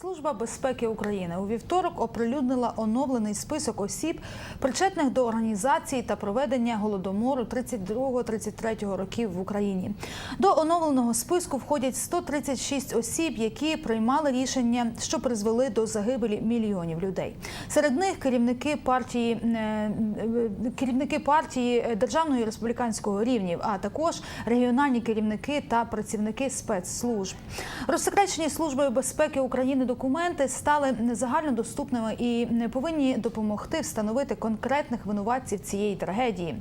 Служба безпеки України у вівторок оприлюднила оновлений список осіб, причетних до організації та проведення голодомору 32-33 років в Україні. До оновленого списку входять 136 осіб, які приймали рішення, що призвели до загибелі мільйонів людей. Серед них керівники партії, е, е, керівники партії державного і республіканського рівнів, а також регіональні керівники та працівники спецслужб. Розсекречені службою безпеки України документи стали загальнодоступними і не повинні допомогти встановити конкретних винуватців цієї трагедії.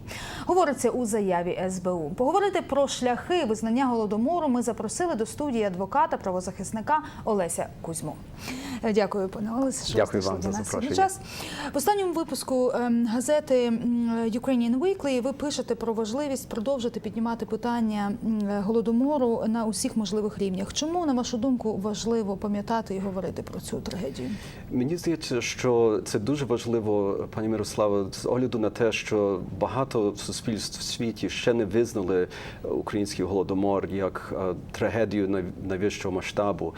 Говориться у заяві СБУ. Поговорити про шляхи визнання голодомору. Ми запросили до студії адвоката правозахисника Олеся Кузьму. Е, Дякую, пане Олесе. що Дякую вам за запрошення. час. В останньому випуску ем, газети Ukrainian Weekly ви пишете про важливість продовжити піднімати питання голодомору на усіх можливих рівнях. Чому, на вашу думку, важливо пам'ятати і говорити про цю трагедію? Мені здається, що це дуже важливо, пані Мирославо, з огляду на те, що багато суспільств в світі ще не визнали український голодомор як е, трагедію най- найвищого масштабу.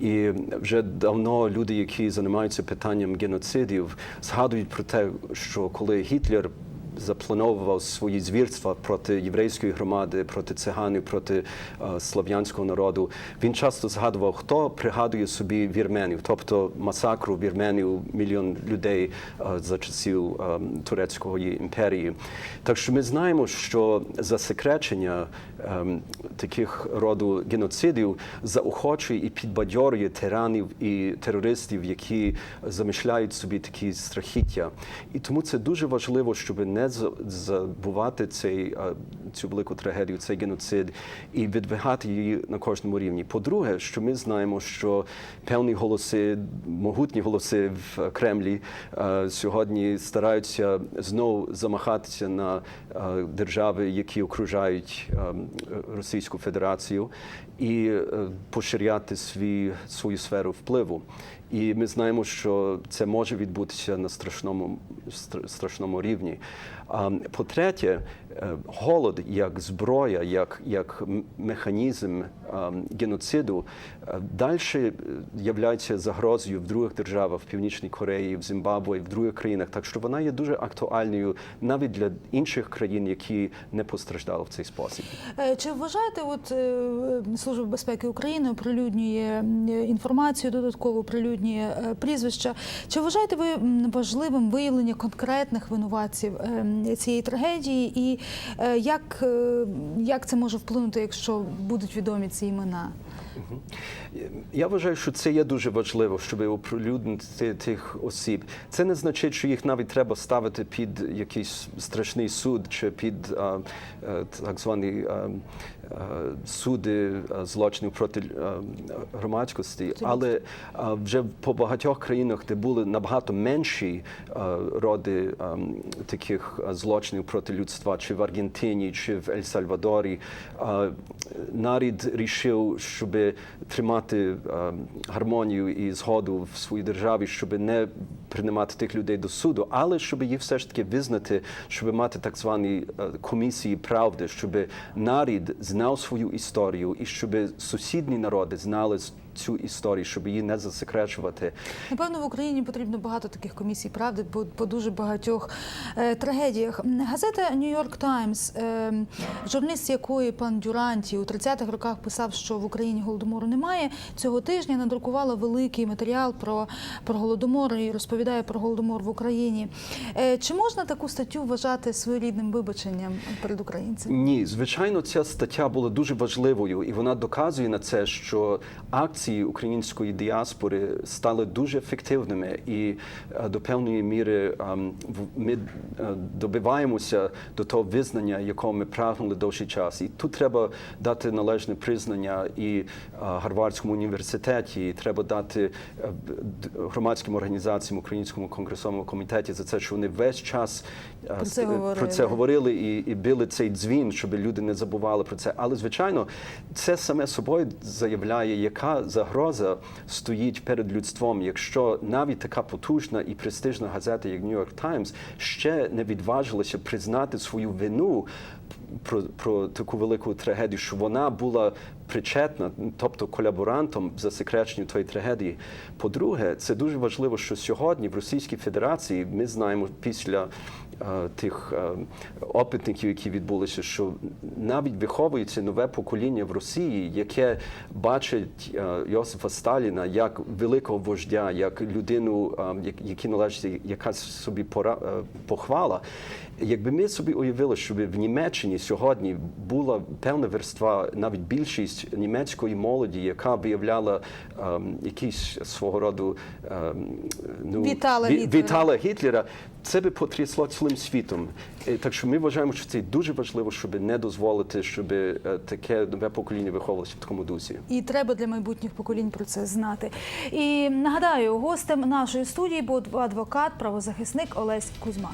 І вже давно люди, які займаються питанням геноцидів, згадують про те, що коли Гітлер заплановував свої звірства проти єврейської громади, проти циганів, проти е, слов'янського народу. Він часто згадував, хто пригадує собі вірменів, тобто масакру вірменів, мільйон людей е, за часів е, турецької імперії. Так що ми знаємо, що засекречення таких роду геноцидів заохочує і підбадьорює тиранів і терористів, які замишляють собі такі страхіття. І тому це дуже важливо, щоб не за- забувати цей, е, цю велику трагедію, цей геноцид, і відвигати її на кожному рівні. По-друге, що ми знаємо, що певні голоси, могутні голоси в Кремлі е, сьогодні стараються знову замахатися на е, держави, які окружають е, Російську Федерацію, і е, поширяти свій, свою сферу впливу. І ми знаємо, що це може відбутися на страшному, стр- страшному рівні. По-третє, е, голод як зброя, як, як механізм геноциду далі є загрозою в других державах, в Північній Кореї, в Зімбабве, в других країнах. Так що вона є дуже актуальною навіть для інших країн, які не постраждали в цей спосіб. Е, Чи вважаєте, от е, Служба безпеки України оприлюднює інформацію, додатково оприлюднює е, прізвища? Чи вважаєте ви важливим виявлення конкретних винуватців е, цієї трагедії, і е, як, е, як це може вплинути, якщо будуть відомі ці імена? Я вважаю, що це є дуже важливо, щоб оприлюднити тих осіб. Це не значить, що їх навіть треба ставити під якийсь страшний суд чи під а, е, так звані а, а, суди а, злочинів проти а, громадськості. Але а, вже по багатьох країнах, де були набагато менші а, роди а, таких злочинів проти людства, чи в Аргентині, чи в Ель-Сальвадорі, а, нарід рішив, щоб тримати а, гармонію і згоду в своїй державі, щоб не приймати тих людей до суду, але щоб їх все ж таки визнати, щоб мати так звані е, комісії правди, щоб нарід знав свою історію і щоб сусідні народи знали цю історію, щоб її не засекречувати. Напевно, в Україні потрібно багато таких комісій правди по, по дуже багатьох е, трагедіях. Газета New York Times, е, журналіст якої пан Дюранті у 30-х роках писав, що в Україні голодомору немає. Цього тижня надрукувала великий матеріал про, про голодомор і розповідає про голодомор в Україні. Е, чи можна таку статтю вважати своєрідним вибаченням перед українцями? Ні, звичайно, ця стаття була дуже важливою, і вона доказує на це, що акції української діаспори стали дуже ефективними, і е, до певної міри ем, ми е, добиваємося до того визнання, якого ми прагнули довший час. І тут треба дати належне признання і е, Гарвардському університеті, і треба дати громадським організаціям Українському конгресовому комітеті за це, що вони весь час Про це говорили. про це говорили і, і били цей дзвін, щоб люди не забували про це. Але звичайно, це саме собою заявляє, яка загроза стоїть перед людством, якщо навіть така потужна і престижна газета, як New York Times, ще не відважилася признати свою вину про, про таку велику трагедію, що вона була причетна, тобто колаборантом в засекреченню тої трагедії. По-друге, це дуже важливо, що сьогодні в Російській Федерації ми знаємо після тих е, опитників, які відбулися, що навіть виховується нове покоління в Росії, яке бачить е, Йосифа Сталіна як великого вождя, як людину, е, якій належить якась собі пора, е, похвала. Якби ми собі уявили, щоб в Німеччині сьогодні була певна верства, навіть більшість німецької молоді, яка виявляла ем, якийсь свого роду ем, ну, Вітала ві- Гітлера. вітала Гітлера, це би потрясло цілим світом. Е, Так що ми вважаємо, що це дуже важливо, щоб не дозволити, щоб е, таке нове покоління виховувалося в такому дусі. І треба для майбутніх поколінь про це знати. І нагадаю, гостем нашої студії був адвокат, правозахисник Олесь Кузьма.